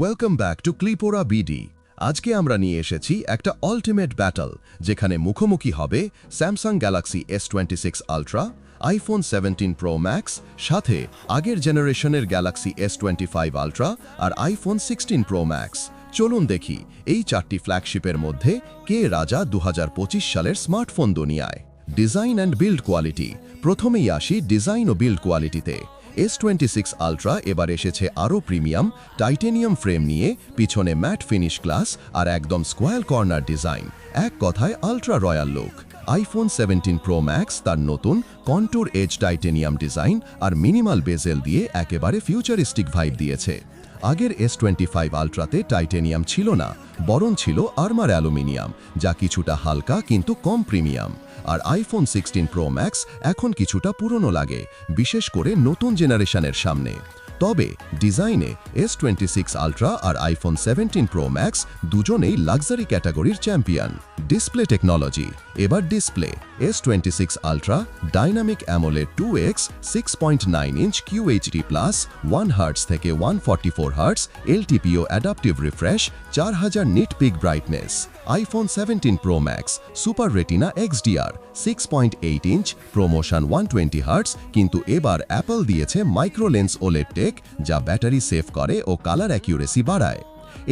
Welcome back to Clipora BD আজকে আমরা নিয়ে এসেছি একটা আল্টিমেট ব্যাটল যেখানে মুখোমুখি হবে Samsung Galaxy S twenty six ultra iPhone seventeen pro max সাথে আগের জেনারেশনের Galaxy S twenty five ultra আর আইফোন সিক্সটিন প্রো ম্যাক্স চলুন দেখি এই চারটি ফ্ল্যাগশিপের মধ্যে কে রাজা দু হাজার পঁচিশ সালের স্মার্টফোন দুনিয়ায়। ডিজাইন অ্যান্ড বিল্ড কোয়ালিটি প্রথমেই আসি ডিজাইন ও বিল্ড কোয়ালিটিতে এস টোয়েন্টি সিক্স আলট্রা এবার এসেছে আরও প্রিমিয়াম, টাইটেনিয়াম ফ্রেম নিয়ে, পিছনে ম্যাট ফিনিশ গ্লাস আর একদম স্কোয়াল কর্নার ডিজাইন। এক কথায় ultra royal look. IPhone seventeen pro max তার নতুন কন্টুর এজ টাইটেনিয়াম ডিজাইন আর মিনিমাল বেজেল দিয়ে একেবারে ফিউচারিস্টিক ভাইব দিয়েছে। আগের এস টোয়েন্টি ফাইভ আলট্রাতে টাইটেনিয়াম ছিল না, বরং ছিল আর্মার অ্যালুমিনিয়াম যা কিছুটা হালকা কিন্তু কম প্রিমিয়াম আর আইফোন সিক্সটিন প্রো ম্যাক্স এখন কিছুটা পুরনো লাগে, বিশেষ করে নতুন জেনারেশনের সামনে। তবে ডিজাইনে এস টোয়েন্টি সিক্স আলট্রা আর আইফোন সেভেন্টিন প্রো ম্যাক্স দুজনেই লাক্সারি ক্যাটাগরির চ্যাম্পিয়ন ডিসপ্লে টেকনোলজি এবার display S twenty six ultra dynamic AMOLED two X six point nine inch QHD plus one hertz থেকে one forty four hertz LTPO adaptive refresh চার হাজার nit peak brightness iPhone seventeen pro max super retina X XDR six point eight inch ProMotion one twenty hertz কিন্তু এবার Apple দিয়েছে micro lens OLED tech যা battery save করে ও colour accuracy বাড়ায়।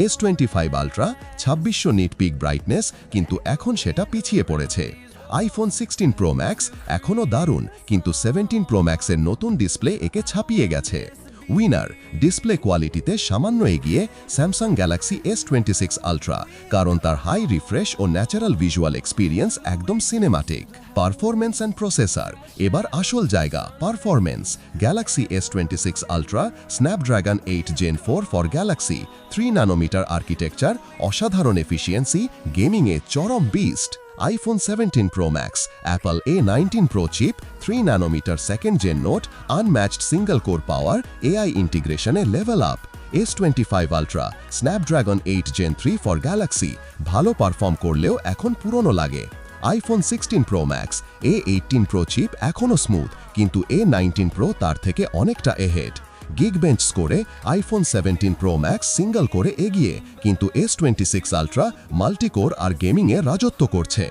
S twenty five ultra ছাব্বিশশো nit peak brightness কিন্তু এখন সেটা পিছিয়ে পড়েছে। আইফোন সিক্সটিন প্রো ম্যাক্স এখনও দারুণ, কিন্তু সেভেন্টিন প্রো ম্যাক্সের নতুন ডিসপ্লে একে ছাপিয়ে গেছে। উইনার ডিসপ্লে কোয়ালিটিতে সামান্য এগিয়ে Samsung Galaxy S twenty six ultra কারণ তার হাই রিফ্রেশ ও ন্যাচারাল ভিজুয়াল এক্সপিরিয়েন্স একদম সিনেমাটিক পারফরমেন্স অ্যান্ড প্রসেসর এবার আসল জায়গা performance Galaxy S twenty six ultra Snapdragon eight gen four for Galaxy three nanometer architecture অসাধারণ এফিসিয়েন্সি গেমিংয়ে চরম beast iPhone seventeen pro max Apple A nineteen pro chip three nanometer second gen note unmatched single core power AI ইন্টিগ্রেশনে level up S twenty five ultra Snapdragon eight gen three for Galaxy ভালো perform করলেও এখন পুরনো লাগে। IPhone sixteen pro max A eighteen pro chip এখনও smooth কিন্তু A nineteen pro তার থেকে অনেকটা এহেড গিগ বেঞ্চ স্কোরে iPhone seventeen pro max single করে এগিয়ে, কিন্তু S twenty six ultra multicore আর গেমিংয়ে রাজত্ব করছে।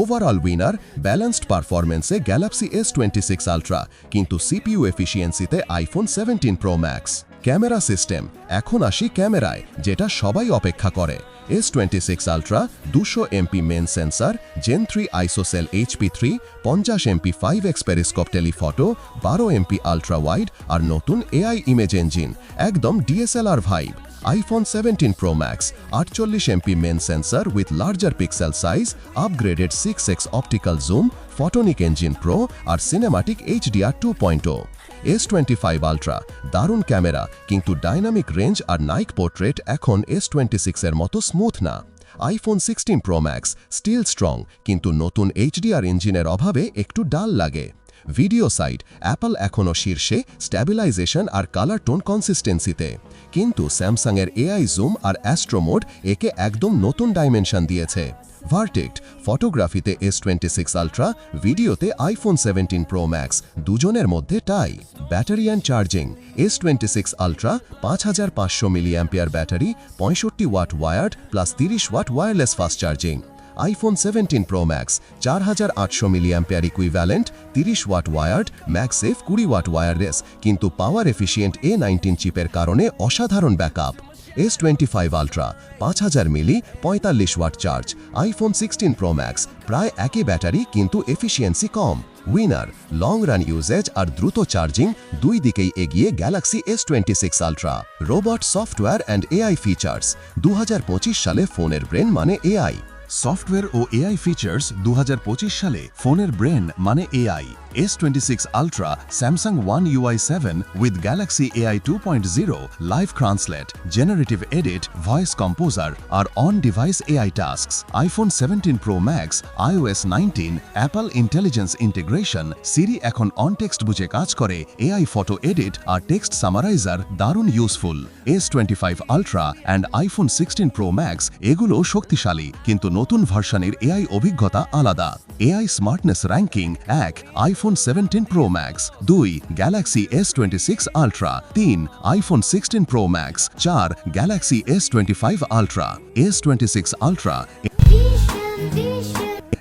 Overall winner balanced পারফরমেন্সে Galaxy S twenty six ultra কিন্তু CPU এফিসিয়েন্সিতে iPhone seventeen pro max camera system. এখন আসি ক্যামেরায়, যেটা সবাই অপেক্ষা করে। এস টোয়েন্টি সিক্স আলট্রা দুশো MP main sensor gen three ISOCELL HP three পঞ্চাশ MP five X periscope telephoto বারো এমপি আলট্রা ওয়াইড আর নতুন এআই ইমেজ ইঞ্জিন একদম DSLR vibe iPhone seventeen pro max আটচল্লিশ MP main sensor with larger pixel size upgraded six X optical zoom photonic engine pro R cinematic HDR two point S twenty five ultra দারুণ camera, কিন্তু dynamic range আর night portrait এখন S twenty সিক্সের মতো smooth না। IPhone sixteen pro max still strong কিন্তু নতুন HDR ইঞ্জিনের অভাবে একটু ডাল লাগে। ভিডিও সাইট অ্যাপল এখনও শীর্ষে স্ট্যাবিলাইজেশন আর কালার টোন কনসিস্টেন্সিতে কিন্তু স্যামসাংয়ের এআই জুম আর অ্যাস্ট্রোমোড একে একদম নতুন ডাইমেনশন দিয়েছে। ভার্টেক্ট ফটোগ্রাফিতে এস টোয়েন্টি সিক্স আলট্রা ভিডিওতে আইফোন সেভেন্টিন প্রো ম্যাক্স দুজনের মধ্যে tie battery and charging S twenty six Ultra পাঁচ হাজার পাঁচশো মিলি অ্যাম্পিয়ার ব্যাটারি পঁয়ষট্টি ওয়াট ওয়ার্ড প্লাস তিরিশ watt wireless fast charging iPhone seventeen Pro Max চার হাজার আটশো মিলি অ্যাম্পিয়ার ইকুইভ্যালেন্ট তিরিশ ওয়াট ওয়ার্ড ম্যাক্সেফ কুড়ি ওয়াট ওয়্যারলেস কিন্তু পাওয়ার এফিসিয়েন্ট এ নাইনটিন চিপের কারণে অসাধারণ backup S twenty five ultra পাঁচ হাজার মিলি পঁয়তাল্লিশ watt charge iPhone sixteen Pro Max প্রায় একই ব্যাটারি কিন্তু এফিসিয়েন্সি কম। উইনার লং রান ইউজেজ আর দ্রুত চার্জিং দুই দিকেই এগিয়ে Galaxy S twenty six Ultra robot software and AI features দু হাজার পঁচিশ সালে ফোনের ব্রেন মানে এআই সফটওয়্যার ও এআই ফিচার্স দু হাজার পঁচিশ সালে ফোনের ব্রেন মানে AI. S twenty six Ultra Samsung One UI seven with Galaxy AI two point zero live translate generative edit voice composer R on device AI task iPhone seventeen Pro Max iOS nineteen intelligence integration Siri এখন context বুঝে কাজ করে AI photo edit আর text সামারাইজার দারুণ useful S twenty five Ultra and iPhone sixteen Pro Max এগুলো শক্তিশালী, কিন্তু নতুন ভার্সনের এআই অভিজ্ঞতা আলাদা। এআই স্মার্টনেস র্যাঙ্কিং এক iPhone iPhone seventeen Pro Max দুই Galaxy S twenty six ultra তিন আইফোন সিক্সটিন প্রো ম্যাক্স চার Galaxy S twenty five Ultra S twenty six Ultra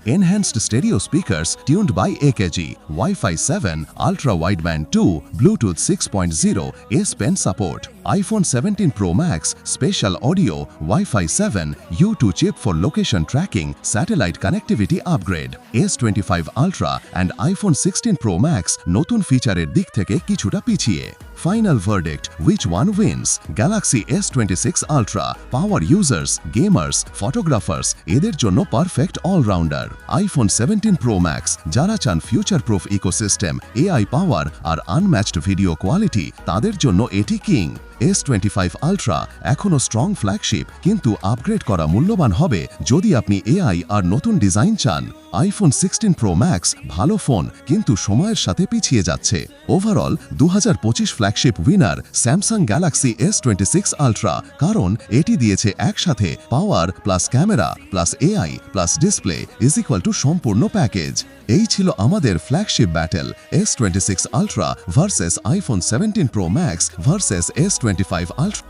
Enhanced stereo speakers tuned by AKG, Wi-Fi 7, ultra wideband 2, Bluetooth 6.0, S Pen support, iPhone 17 Pro Max, special audio, Wi-Fi 7, U2 chip for location tracking, satellite connectivity upgrade, S25 Ultra and iPhone 16 Pro Max নতুন ফিচারের দিক থেকে কিছুটা পিছিয়ে Final verdict, which one wins? Galaxy S26 Ultra. Power users, gamers, photographers, এদের জন্য perfect allrounder iPhone seventeen pro max যারা চান future proof ecosystem AI power আর unmatched video quality তাদের জন্য এটি king S twenty five ultra এখনও strong flagship কিন্তু upgrade করা মূল্যবান হবে যদি আপনি এআই আর নতুন ডিজাইন চান। আইফোন সিক্সটিন প্রো ম্যাক্স ভালো ফোন কিন্তু সময়ের সাথে পিছিয়ে যাচ্ছে। ওভারঅল দু flagship winner Samsung Galaxy S twenty six ultra কারণ এটি দিয়েছে একসাথে power plus camera plus AI plus display is equal to সম্পূর্ণ প্যাকেজ এই ছিল আমাদের flagship battle S twenty six ultra versus iPhone seventeen pro max versus S twenty five ultra